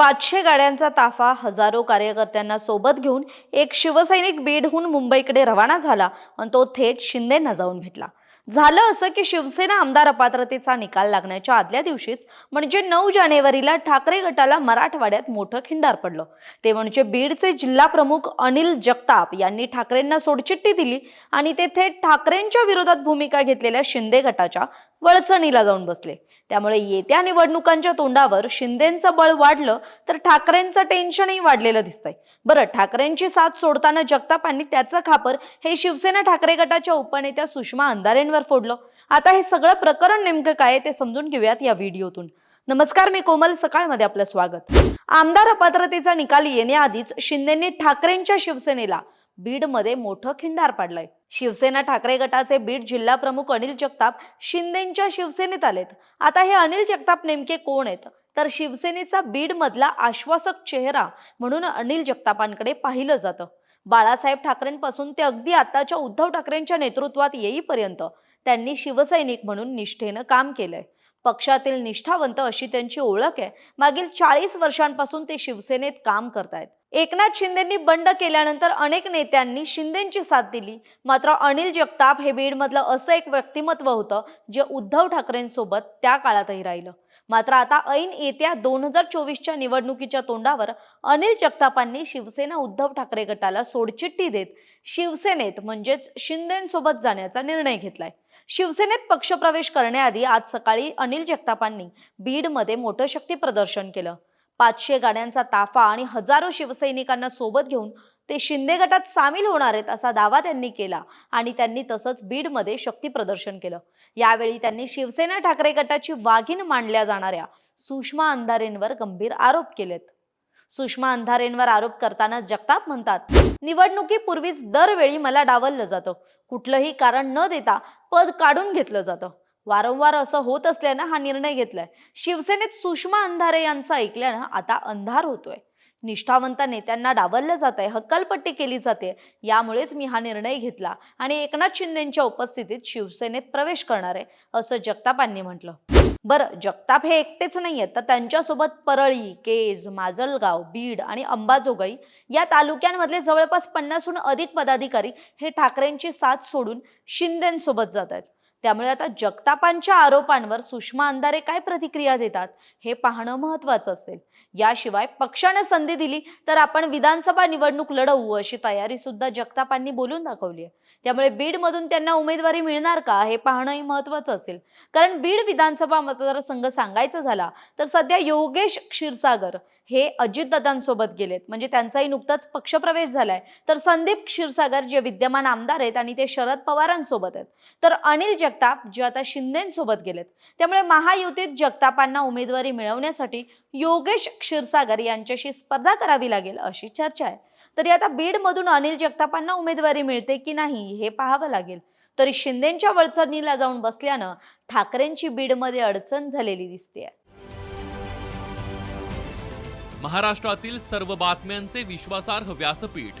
पाचशे गाड्यांचा ताफा हजारो कार्यकर्त्यांना सोबत घेऊन एक शिवसैनिक बीडहून मुंबईकडे रवाना झाला आणि तो थेट शिंदेंना जाऊन भेटला. झालं असं की शिवसेना आमदार अपात्रतेचा निकाल लागण्याच्या आदल्या दिवशीच म्हणजे नऊ जानेवारीला ठाकरे गटाला मराठवाड्यात मोठं खिंडार पडलं. ते म्हणजे बीडचे जिल्हा प्रमुख अनिल जगताप यांनी ठाकरेंना सोडचिठ्ठी दिली आणि ते थेट ठाकरेंच्या विरोधात भूमिका घेतलेल्या शिंदे गटाच्या वळचणीला जाऊन बसले. त्यामुळे येत्या निवडणुकांच्या तोंडावर शिंदेचं बळ वाढलं तर ठाकरेंचं टेन्शनही वाढलेलं दिसतंय. बरं ठाकरेंची साथ सोडताना जगतापांनी त्याचं खापर हे शिवसेना ठाकरे गटाच्या उपनेत्या सुषमा अंधारेंवर फोडलं. आता हे सगळं प्रकरण नेमकं काय ते समजून घेऊयात या व्हिडिओतून. नमस्कार मी कोमल सकाळमध्ये आपलं स्वागत. आमदार अपात्रतेचा निकाल येण्याआधीच शिंदेंनी ठाकरेंच्या शिवसेनेला बीडमध्ये मोठं खिंडार पाडलंय. शिवसेना ठाकरे गटाचे बीड जिल्हा प्रमुख अनिल जगताप शिंदेच्या शिवसेनेत आलेत. आता हे अनिल जगताप नेमके कोण आहेत? तर शिवसेनेचा बीड मधला आश्वासक चेहरा म्हणून अनिल जगतापांकडे पाहिलं जातं. बाळासाहेब ठाकरेंपासून ते अगदी आताच्या उद्धव ठाकरेंच्या नेतृत्वात येईपर्यंत त्यांनी शिवसैनिक म्हणून निष्ठेनं काम केलंय. पक्षातील निष्ठावंत अशी त्यांची ओळख आहे. मागील चाळीस वर्षांपासून ते शिवसेनेत काम करतायत. एकनाथ शिंदेंनी बंड केल्यानंतर अनेक नेत्यांनी शिंदेंची साथ दिली. मात्र अनिल जगताप हे बीडमधलं असं एक व्यक्तिमत्व होतं जे उद्धव ठाकरेंसोबत त्या काळातही राहिलं. मात्र आता ऐन येत्या दोन हजार चोवीसच्या निवडणुकीच्या तोंडावर अनिल जगतापांनी शिवसेना उद्धव ठाकरे गटाला सोडचिठ्ठी देत शिवसेनेत म्हणजेच शिंदेंसोबत जाण्याचा निर्णय घेतलाय. शिवसेनेत पक्षप्रवेश करण्याआधी आज सकाळी अनिल जगतापांनी बीडमध्ये मोठं शक्ती प्रदर्शन केलं. पाचशे गाड्यांचा ताफा आणि हजारो शिवसैनिकांना सोबत घेऊन ते शिंदे गटात सामील होणार आहेत असा दावा त्यांनी केला आणि त्यांनी तसंच बीडमध्ये शक्ती प्रदर्शन केलं. यावेळी त्यांनी शिवसेना ठाकरे गटाची वाघीण मानल्या जाणाऱ्या सुषमा अंधारेंवर गंभीर आरोप केलेत. सुषमा अंधारेंवर आरोप करताना जगताप म्हणतात निवडणुकीपूर्वीच दरवेळी मला डावललं जातं. कुठलंही कारण न देता पद काढून घेतलं जातं. वारंवार असं होत असल्यानं हा निर्णय घेतलाय. शिवसेनेत सुषमा अंधारे यांचं ऐकल्यानं आता अंधार होतोय. निष्ठावंत नेत्यांना डावललं जात आहे हक्कलपट्टी केली जाते. यामुळेच मी हा निर्णय घेतला आणि एकनाथ शिंदेच्या उपस्थितीत शिवसेनेत प्रवेश करणार आहे असं जगतापांनी म्हटलं. बरं जगताप हे एकटेच नाही आहेत तर त्यांच्यासोबत परळी केज माजलगाव बीड आणि अंबाजोगाई या तालुक्यांमधले जवळपास पन्नासहून अधिक पदाधिकारी हे ठाकरेंची साथ सोडून शिंदेसोबत जात आहेत. त्यामुळे आता जगतापांच्या आरोपांवर सुषमा अंधारे काय प्रतिक्रिया देतात हे पाहणं महत्वाचं असेल. याशिवाय पक्षाने संधी दिली तर आपण विधानसभा निवडणूक लढवू अशी तयारी सुद्धा जगतापांनी बोलून दाखवली आहे. त्यामुळे बीडमधून त्यांना उमेदवारी मिळणार का हे पाहणंही महत्वाचं असेल. कारण बीड विधानसभा मतदारसंघ सांगायचा झाला तर सध्या योगेश क्षीरसागर हे अजितदादांसोबत गेलेत. म्हणजे त्यांचाही नुकताच पक्षप्रवेश झालाय. तर संदीप क्षीरसागर जे विद्यमान आमदार आहेत आणि ते शरद पवारांसोबत आहेत. तर अनिल जग जगताप जे आता शिंदेसोबत गेलेत. त्यामुळे महायुतीत जगतापांना उमेदवारी मिळवण्यासाठी योगेश क्षीरसागर यांच्याशी स्पर्धा करावी लागेल अशी चर्चा आहे. तरी आता बीडमधून अनिल जगतापांना उमेदवारी मिळते की नाही हे पाहावं लागेल. तरी शिंदेच्या वळचणीला जाऊन बसल्यानं ठाकरेंची बीडमध्ये अडचण झालेली दिसते. महाराष्ट्रातील सर्व बातम्यांचे विश्वासार्ह व्यासपीठ